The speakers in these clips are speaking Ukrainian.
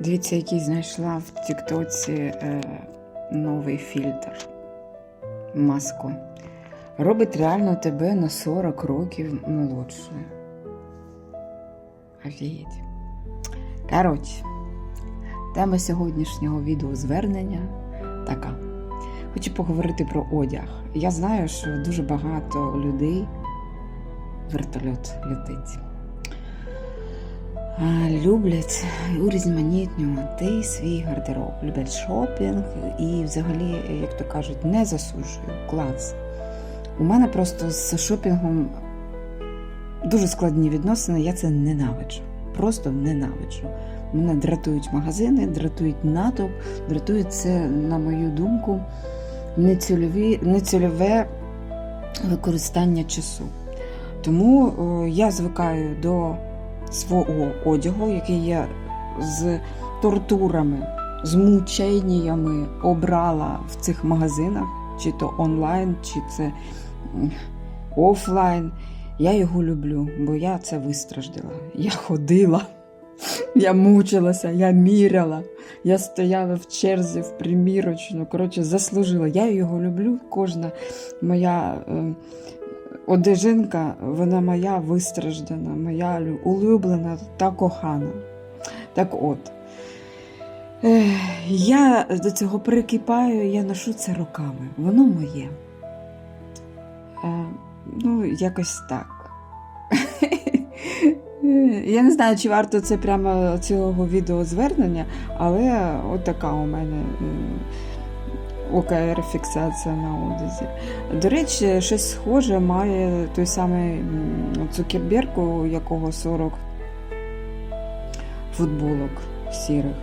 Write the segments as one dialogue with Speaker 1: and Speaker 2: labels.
Speaker 1: Дивіться, який знайшла в Тіктоці е, новий фільтр. Маску. Робить реально тебе на 40 років молодшою. Офігеть. Коротше, тема сьогоднішнього відеозвернення така. Хочу поговорити про одяг. Я знаю, що дуже багато людей вертольот летить. Люблять урізноманітнювати свій гардероб, люблять шопінг і, взагалі, як то кажуть, не засуджую клас. У мене просто з шопінгом дуже складні відносини, я це ненавиджу. Просто ненавиджу. Мене дратують магазини, дратують натовп, дратують це, на мою думку, нецільові, нецільове використання часу. Тому о, я звикаю до свого одягу, який я з тортурами, з мученнями обрала в цих магазинах, чи то онлайн, чи це офлайн. Я його люблю, бо я це вистраждала. Я ходила, я мучилася, я міряла, я стояла в черзі в примірочну. Коротше, заслужила. Я його люблю. Кожна моя е, одежинка, вона моя вистраждана, моя улюблена та кохана. Так от. Я до цього перекипаю, я ношу це роками. Воно моє. Е, ну, якось так. Я не знаю, чи варто це прямо цілого відеозвернення, але от така у мене ОКР-фіксація на одязі. До речі, щось схоже має той самий Цукерберг, у якого 40 футболок сірих.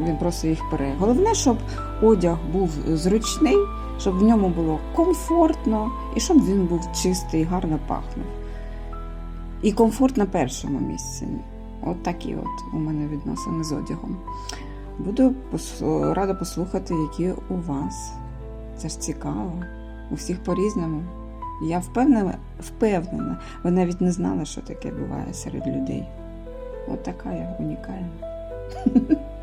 Speaker 1: Він просто їх пере. Головне, щоб одяг був зручний, щоб в ньому було комфортно і щоб він був чистий гарно пахнув. І комфорт на першому місці. От такі от у мене відносини з одягом. Буду рада послухати, які у вас. Це ж цікаво. У всіх по-різному. Я впевнена, впевнена, ви навіть не знали, що таке буває серед людей. От така я унікальна.